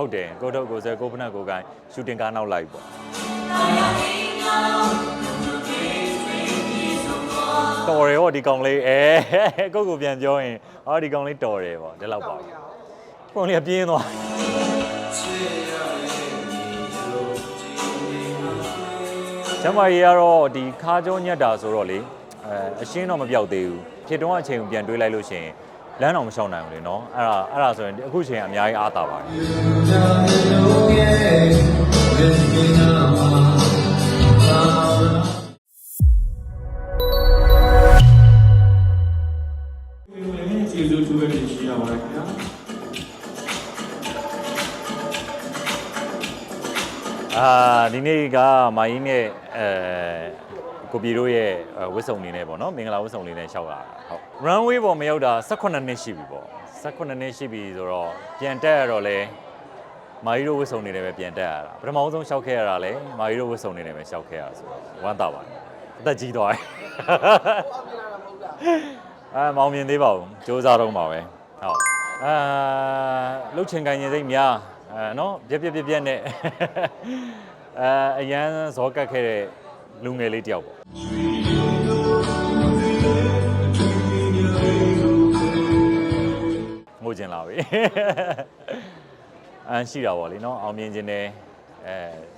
ဟုတ်တယ်ကိုထုတ်ကိုဆဲကိုဖနက်ကိုကိုင်းရှူတင်ကားနောက်လိုက်ပေါ့တော်တယ်ဟောဒီကောင်လေးအဲကိုကိုပြန်ပြောရင်အော်ဒီကောင်လေးတော်တယ်ပေါ့ဒီလောက်ပါပုံလေးကပြင်းသွားကျမကြီးကတော့ဒီခါကြောညက်တာဆိုတော့လေအဲအရှင်းတော့မပြောက်သေးဘူးဖြစ်တော့အချိန်ကိုပြန်တွေးလိုက်လို့ရှိရင် လမ်းတော့မလျှောက်နိုင်ဘူးလေနော်အဲ့ဒါအဲ့ဒါဆိုရင်အခုချိန်ကအများကြီးအားတာပါတယ်ကျေးဇူးတူပဲရှိရပါတယ်ခင်ဗျာအာဒီနေ့ကမာကြီးနဲ့အဲ ကိုပြေတို့ရဲ့အဲဝစ်စုံနေနဲ့ပေါ့နော်မင်္ဂလာဝစ်စုံလေးနဲ့ရှောက်လာတာဟုတ် runway ပေါ်မရောက်တာ18နှစ်ရှိပြီပေါ့18နှစ်ရှိပြီဆိုတော့ပြန်တက်ရတော့လဲမာကြီးတို့ဝစ်စုံနေနဲ့ပဲပြန်တက်ရတာပထမဆုံးရှောက်ခဲ့ရတာလဲမာကြီးတို့ဝစ်စုံနေနဲ့ပဲရှောက်ခဲ့ရတာဆိုတော့ဝမ်းသာပါတယ်အသက်ကြီးသွားတယ်အဲမောင်မြင်သေးပါဘူးစူးစားတော့မှာပဲဟုတ်အာလှုပ်ချင်ကိုင်ရင်စိတ်များအဲနော်ပြက်ပြက်ပြက်ပြက်နဲ့အဲအရန်ဇောကတ်ခဲ့တဲ့ လူငယ်လေးတယောက်ပေါ့ငိုကျင်လာပြီအန်ရှိတာပေါ့လေနော်အောင်မြင်ခြင်းနဲ့အဲ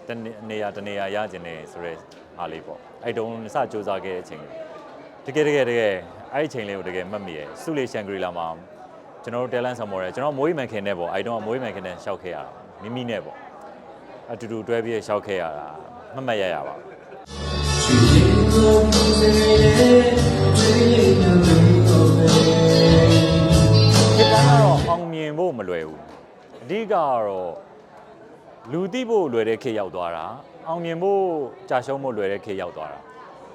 တနေရာတနေရာရခြင်းနဲ့ဆိုရဲအားလေးပေါ့အဲ့တုန်းစစူးစမ်းခဲ့တဲ့အချိန်တကယ်တကယ်တကယ်အဲ့ဒီအချိန်လေးကိုတကယ်မှတ်မိရယ်စုလေရှန်ဂရီလာမှာကျွန်တော်တို့ talent ဆောင်မော်ရဲကျွန်တော်မွေးမှန်ခင်နဲ့ပေါ့အဲ့တုန်းကမွေးမှန်ခင်နဲ့ရှောက်ခဲ့ရတာမိမိနဲ့ပေါ့အတူတူတွဲပြီးရှောက်ခဲ့ရတာမှတ်မှတ်ရရပါဘူးဒီကတော့ အောင်မြင်ဖို့မလွယ်ဘူးအဓိကကတော့လူသိဖို့လွယ်တဲ့ခေတ်ရောက်သွားတာအောင်မြင်ဖို့ကြာရှုံးဖို့လွယ်တဲ့ခေတ်ရောက်သွားတာ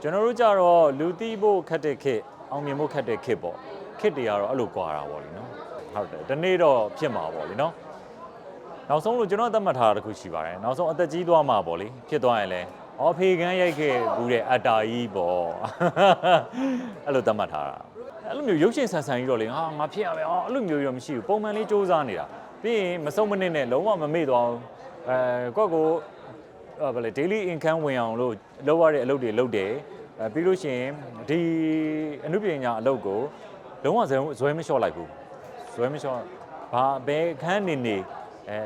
ကျွန်တော်တို့ကြတော့လူသိဖို့ခက်တဲ့ခေတ်အောင်မြင်ဖို့ခက်တဲ့ခေတ်ပေါ့ခေတ်တွေကတော့အဲ့လိုကွာတာပေါ့လीနော်ဟုတ်တယ်ဒီနေ့တော့ဖြစ်မှာပေါ့လीနော်နောက်ဆုံးလို့ကျွန်တော်သတ်မှတ်ထားတာတစ်ခုရှိပါတယ်နောက်ဆုံးအသက်ကြီးသွားမှာပေါ့လေဖြစ်သွားရင်လည်း အော်ဖေကန်းရိုက်ခဲ့ဘူးတဲ့အတ္တာကြီးပေါ့အဲ့လိုသတ်မှတ်ထားတာအဲ့လိုမျိုးရုပ်ရှင်ဆန်ဆန်ကြီးတော့လေဟာငါဖြစ်ရမယ်အော်အဲ့လိုမျိုးကြီးတော့မရှိဘူးပုံမှန်လေးစူးစမ်းနေတာပြီးရင်မစုံမနစ်နဲ့လုံးဝမမေ့သွားဘူးအဲကိုယ့်ကိုအဲဗလေ daily income ဝင်အောင်လို့လုပ်ရတဲ့အလုပ်တွေလုပ်တယ်အဲပြီးလို့ရှိရင်ဒီအမှုပညာအလုပ်ကိုလုံးဝဇွဲဇွဲမလျှော့လိုက်ဘူးဇွဲမလျှော့ဘာဘယ်ခန်းနေနေအဲ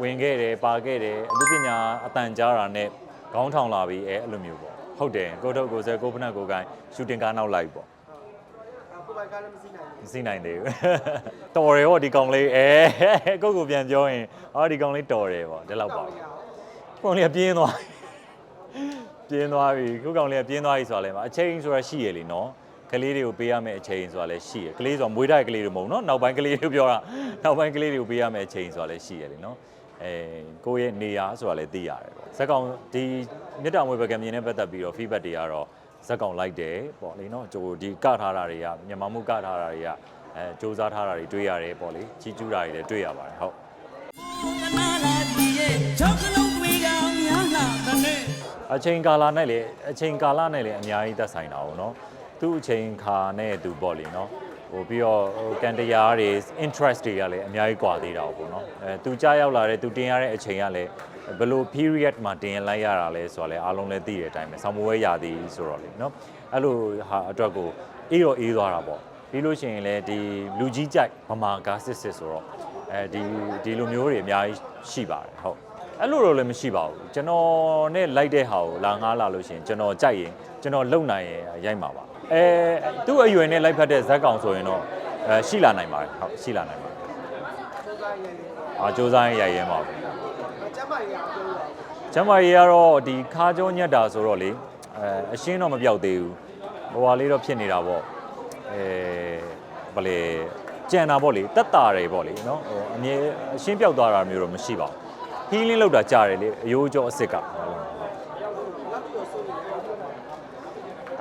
ဝင်ခဲ့တယ်ပါခဲ့တယ်အမှုပညာအတန်ကြားတာနဲ့ ခေါင်းထောင်လာပြီးအဲအဲ့လိုမျိုးပေါ့ဟုတ်တယ်ကိုထုတ်ကိုဆဲကိုဖနက်ကိုကိုင်းရှူတင်ကားနောက်လိုက်ပေါ့ကိုပိုင်ကားလည်းမစီးနိုင်မသိနိုင်သေးဘူးတော်တယ်ဟောဒီကောင်လေးအဲကိုကိုပြန်ပြောရင်အော်ဒီကောင်လေးတော်တယ်ပေါ့ဒီလောက်ပါဘူးရအောင်ကောင်လေးကပြင်းသွားပြင်းသွားပြီကိုကောင်လေးကပြင်းသွားပြီဆိုတာလည်းမအချိန်ဆိုတာရှိရလေနော်ကလေးတွေကိုပေးရမယ့်အချိန်ဆိုတာလည်းရှိရကလေးဆိုတာမွေးတဲ့ကလေးတွေမဟုတ်နော်နောက်ပိုင်းကလေးတွေပြောတာနောက်ပိုင်းကလေးတွေကိုပေးရမယ့်အချိန်ဆိုတာလည်းရှိရလေနော်အဲကိုယ့်ရဲ့နေရာဆိုတာလည်းသိရတယ်ပေါ့ ဇက်ကောင်ဒီမြတ်တာမွေးပကံမြင်နဲ့ပတ်သက်ပြီးတော့ feedback တွေကတော့ဇက်ကောင်လိုက်တယ်ပေါ့လေနော်ကျိုးဒီကထားတာတွေကမြန်မာမှုကထားတာတွေကအဲစူးစမ်းထားတာတွေတွေ့ရတယ်ပေါ့လေကြီးကျူးတာတွေလည်းတွေ့ရပါတယ်ဟုတ်အချိန်ကာလနဲ့လေအချိန်ကာလနဲ့လေအများကြီးသက်ဆိုင်တာပေါ့နော်သူ့အချိန်ခါနဲ့သူပေါ့လေနော် ဟိုပြီးတော့ဟိုကန်တရားတွေ interest တွေကလည်းအများကြီးကွာသေးတာပေါ့နော်အဲသူကြားရောက်လာတဲ့သူတင်ရတဲ့အချိန်ကလည်းဘယ်လို period မှာတင်ရလိုက်ရတာလဲဆိုတာလည်းအားလုံးလည်းသိတဲ့အတိုင်းပဲဆောင်းမွေးရသည်ဆိုတော့လေနော်အဲ့လိုဟာအတွက်ကိုအေးတော့အေးသွားတာပေါ့ပြီးလို့ရှိရင်လည်းဒီလူကြီးကြိုက်ဗမာကားစစ်စစ်ဆိုတော့အဲဒီဒီလိုမျိုးတွေအများကြီးရှိပါတယ်ဟုတ် အဲ့လိုတော့လည်းမရှိပါဘူးကျွန်တော်နဲ့လိုက်တဲ့ဟာကိုလာငားလာလို့ရှိရင်ကျွန်တော်ကြိုက်ရင်ကျွန်တော်လုံနိုင်ရင်ရိုက်မှာပါအဲသူ့အရွယ်နဲ့လိုက်ဖက်တဲ့ဇက်ကောင်ဆိုရင်တော့အဲရှိလာနိုင်ပါတယ်ဟုတ်ရှိလာနိုင်ပါတယ်စူးစမ်းရည်အာစူးစမ်းရိုက်ရဲမှာပါကျမ်းမာရေးအောင်ပြောရအောင်ကျမ်းမာရေးကတော့ဒီခါကြောညက်တာဆိုတော့လေအဲအရှင်းတော့မပြောက်သေးဘူးဘဝလေးတော့ဖြစ်နေတာပေါ့အဲဗလေကြံတာပေါ့လေတက်တာတွေပေါ့လေနော်ဟိုအမြဲအရှင်းပြောက်သွားတာမျိုးတော့မရှိပါဘူး healing လောက်တာကြားတယ်လေအယိုးကြောအစ်စ်ကနောက်ပြီးတော့ဆိုနေတယ်ပြောတာ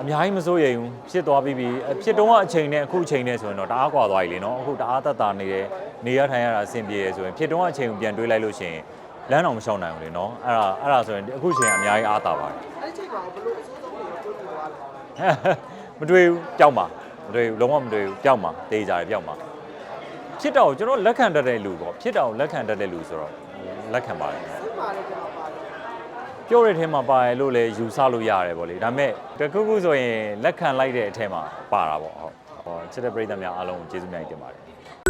အများကြီးမစိုးရိမ်ဘူးဖြစ်သွားပြီးပြီအဖြစ်တုံးကအချိန်နဲ့အခုအချိန်နဲ့ဆိုရင်တော့တအားကွာသွားပြီလေနော်အခုတအားတက်တာနေတယ်နေရထိုင်ရတာအဆင်ပြေရဆိုရင်ဖြစ်တုံးကအချိန်ကိုပြန်တွေးလိုက်လို့ရှိရင်လမ်းတော်မလျှောက်နိုင်ဘူးလေနော်အဲ့ဒါအဲ့ဒါဆိုရင်အခုအချိန်ကအများကြီးအားတာပါတယ်အဲ့ဒီချိန်မှာဘလို့အစိုးဆုံးတွေပြောနေသွားလဲမတွေးဘူးပျောက်မှာမတွေးဘူးလုံးဝမတွေးဘူးပျောက်မှာတေးကြတယ်ပျောက်မှာဖြစ်တော့ကျွန်တော်လက်ခံတတ်တဲ့လူပေါ့ဖြစ်တော့လက်ခံတတ်တဲ့လူဆိုတော့ လက်ခံပါတယ်စိတ်မာတဲ့ကျွန်တော်ပါတယ်ပြောတဲ့ထဲမှာပါရလို့လည်းယူဆလို့ရတယ်ပေါ့လေဒါပေမဲ့တခုခုဆိုရင်လက်ခံလိုက်တဲ့အထဲမှာပါတာပေါ့ဟုတ်ဟောချစ်တဲ့ပရိသတ်များအားလုံးကိုကျေးဇူးများကြီးတင်ပါတယ်